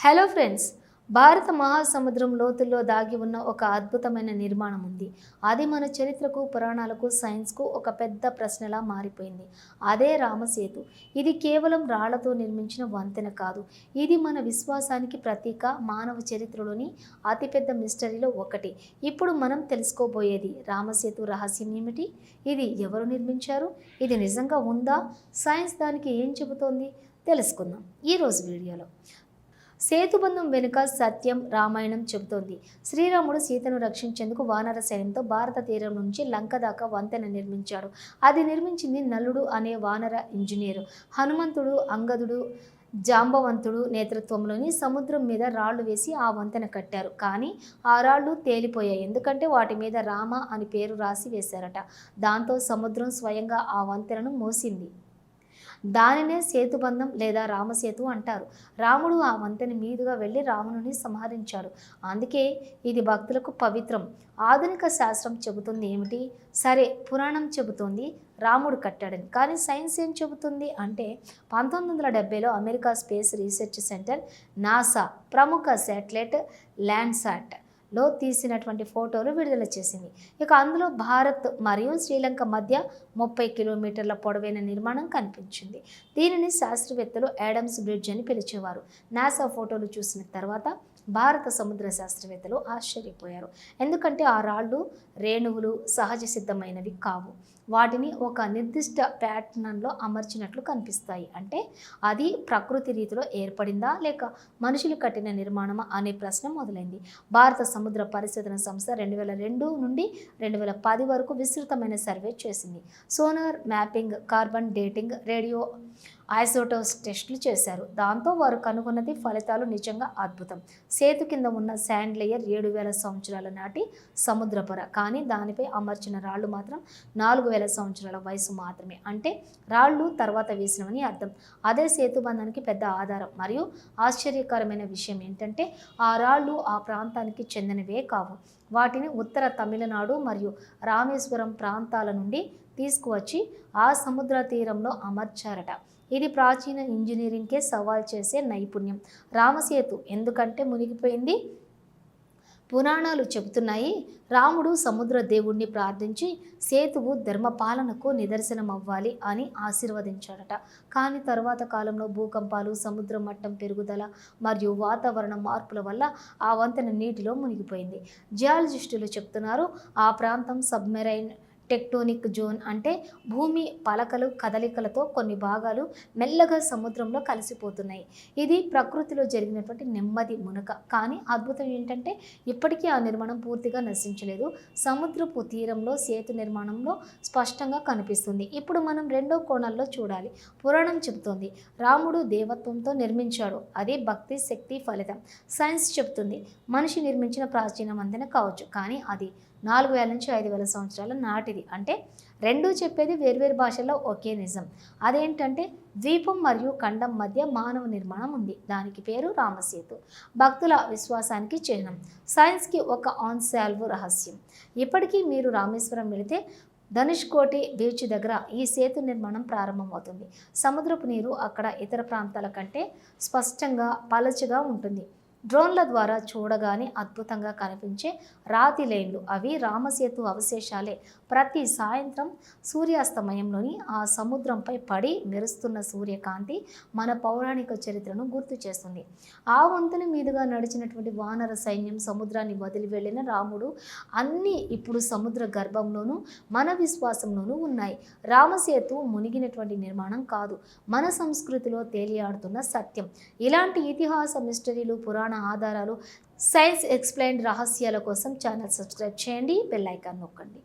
Hello friends భారత మహాసముద్రం లోతుల్లో దాగి ఉన్న ఒక అద్భుతమైన నిర్మాణం ఉంది. అది మన చరిత్రకు పురాణాలకు సైన్స్కు ఒక పెద్ద ప్రశ్నలా మారిపోయింది. అదే రామసేతు. ఇది కేవలం రాళ్ళతో నిర్మించిన వంతెన కాదు. ఇది మన విశ్వాసానికి ప్రతీక మానవ చరిత్రలోని అతిపెద్ద మిస్టరీలో ఒకటి. ఇప్పుడు మనం తెలుసుకోబోయేది రామసేతు రహస్యం ఏమిటి? ఇది ఎవరు నిర్మించారు? ఇది నిజంగా ఉందా? సైన్స్ దానికి ఏం చెబుతోంది? తెలుసుకుందాం. ఈరోజు వీడియోలో. సేతుబంధం వెనుక సత్యం రామాయణం చెబుతోంది. శ్రీరాముడు సీతను రక్షించేందుకు వానర సైన్యంతో భారత తీరం నుంచి లంక దాకా వంతెన నిర్మించాడు. అది నిర్మించింది నలుడు అనే వానర ఇంజనీరు. హనుమంతుడు అంగదుడు జాంబవంతుడు నేతృత్వంలోని సముద్రం మీద రాళ్ళు వేసి ఆ వంతెన కట్టారు. కానీ ఆ రాళ్ళు తేలిపోయాయి. ఎందుకంటే వాటి మీద రామ అని పేరు రాసి వేశారట. దాంతో సముద్రం స్వయంగా ఆ వంతెనను మోసింది. దానినే సేతుబంధం లేదా రామసేతు అంటారు. రాముడు ఆ వంతెన మీదుగా వెళ్ళి రావణుని సంహరించాడు. అందుకే ఇది భక్తులకు పవిత్రం. ఆధునిక శాస్త్రం చెబుతుంది ఏమిటి? సరే పురాణం చెబుతుంది రాముడు కట్టాడని. కానీ సైన్స్ ఏం చెబుతుంది అంటే పంతొమ్మిది వందల డెబ్బైలో America space research centre NASA ప్రముఖ శాటిలైట్ ల్యాండ్సాట్ లో తీసినటువంటి ఫోటోలు విడుదల చేసింది. ఇక అందులో భారత్ మరియు శ్రీలంక మధ్య ముప్పై కిలోమీటర్ల పొడవైన నిర్మాణం కనిపించింది. దీనిని శాస్త్రవేత్తలు యాడమ్స్ బ్రిడ్జ్ అని పిలిచేవారు. నాసా ఫోటోలు చూసిన తర్వాత భారత సముద్ర శాస్త్రవేత్తలు ఆశ్చర్యపోయారు. ఎందుకంటే ఆ రాళ్ళు రేణువులు సహజ సిద్ధమైనవి కావు. వాటిని ఒక నిర్దిష్ట ప్యాటర్న్లో అమర్చినట్లు కనిపిస్తాయి. అంటే అది ప్రకృతి రీతిలో ఏర్పడిందా లేక మనుషులు కట్టిన నిర్మాణమా అనే ప్రశ్న మొదలైంది. భారత సముద్ర పరిశోధన సంస్థ రెండు వేల రెండు నుండి రెండు వేల పది వరకు విస్తృతమైన సర్వే చేసింది. Sonar mapping carbon dating radio isotopes టెస్టులు చేశారు. దాంతో వారు కనుగొన్నది ఫలితాలు నిజంగా అద్భుతం. సేతు కింద ఉన్న శాండ్ లేయర్ ఏడు వేల సంవత్సరాల నాటి సముద్ర పొర. కానీ దానిపై అమర్చిన రాళ్ళు మాత్రం నాలుగు వేల సంవత్సరాల వయసు మాత్రమే. అంటే రాళ్ళు తర్వాత వేసినవని అర్థం. అదే సేతుబంధానికి పెద్ద ఆధారం. మరియు ఆశ్చర్యకరమైన విషయం ఏంటంటే ఆ రాళ్ళు ఆ ప్రాంతానికి చెందినవే కావు. వాటిని ఉత్తర తమిళనాడు మరియు రామేశ్వరం ప్రాంతాల నుండి తీసుకువచ్చి ఆ సముద్ర తీరంలో అమర్చారట. ఇది ప్రాచీన ఇంజనీరింగ్కే సవాల్ చేసే నైపుణ్యం. రామసేతు ఎందుకంటే మునిగిపోయింది? పురాణాలు చెబుతున్నాయి. రాముడు సముద్ర దేవుణ్ణి ప్రార్థించి సేతువు ధర్మపాలనకు నిదర్శనం అవ్వాలి అని ఆశీర్వదించాడట. కానీ తర్వాత కాలంలో భూకంపాలు సముద్ర మట్టం పెరుగుదల మరియు వాతావరణ మార్పుల వల్ల ఆ వంతెన నీటిలో మునిగిపోయింది. జియాలజిస్టులు చెప్తున్నారు ఆ ప్రాంతం సబ్మెరైన్ టెక్టోనిక్ జోన్ అంటే భూమి పలకలు కదలికలతో కొన్ని భాగాలు మెల్లగా సముద్రంలో కలిసిపోతున్నాయి. ఇది ప్రకృతిలో జరిగినటువంటి నెమ్మది మునక. కానీ అద్భుతం ఏంటంటే ఇప్పటికీ ఆ నిర్మాణం పూర్తిగా నశించలేదు. సముద్రపు తీరంలో సేతు నిర్మాణంలో స్పష్టంగా కనిపిస్తుంది. ఇప్పుడు మనం రెండో కోణాల్లో చూడాలి. పురాణం చెబుతోంది రాముడు దేవత్వంతో నిర్మించాడు. అది భక్తి శక్తి ఫలితం. సైన్స్ చెబుతుంది మనిషి నిర్మించిన ప్రాచీన వంతెన కావచ్చు. కానీ అది నాలుగు వేల నుంచి ఐదు వేల సంవత్సరాల నాటిది. అంటే రెండూ చెప్పేది వేర్వేరు భాషల్లో ఒకే నిజం. అదేంటంటే ద్వీపం మరియు ఖండం మధ్య మానవ నిర్మాణం ఉంది. దానికి పేరు రామసేతు. భక్తుల విశ్వాసానికి చిహ్నం. సైన్స్కి ఒక ఆన్ సాల్వ్ రహస్యం. ఇప్పటికీ మీరు రామేశ్వరం వెళితే ధనుష్కోటి బీచ్ దగ్గర ఈ సేతు నిర్మాణం ప్రారంభమవుతుంది. సముద్రపు నీరు అక్కడ ఇతర ప్రాంతాల కంటే స్పష్టంగా పలచగా ఉంటుంది. డ్రోన్ల ద్వారా చూడగానే అద్భుతంగా కనిపించే రాతి లైన్లు. అవి రామసేతు అవశేషాలే. ప్రతి సాయంత్రం సూర్యాస్తమయంలోని ఆ సముద్రంపై పడి మెరుస్తున్న సూర్యకాంతి మన పౌరాణిక చరిత్రను గుర్తు చేస్తుంది. ఆ వంతెన మీదుగా నడిచినటువంటి వానర సైన్యం సముద్రాన్ని వదిలి వెళ్ళిన రాముడు అన్నీ ఇప్పుడు సముద్ర గర్భంలోనూ మన విశ్వాసంలోనూ ఉన్నాయి. రామసేతు మునిగినటువంటి నిర్మాణం కాదు. మన సంస్కృతిలో తేలియాడుతున్న సత్యం. ఇలాంటి ఇతిహాస మిస్టరీలు పురాణ ఆధారాలు సైన్స్ ఎక్స్ప్లెయిన్ రహస్యాల కోసం ఛానల్ సబ్స్క్రైబ్ చేయండి బెల్ ఐకాన్ నొక్కండి.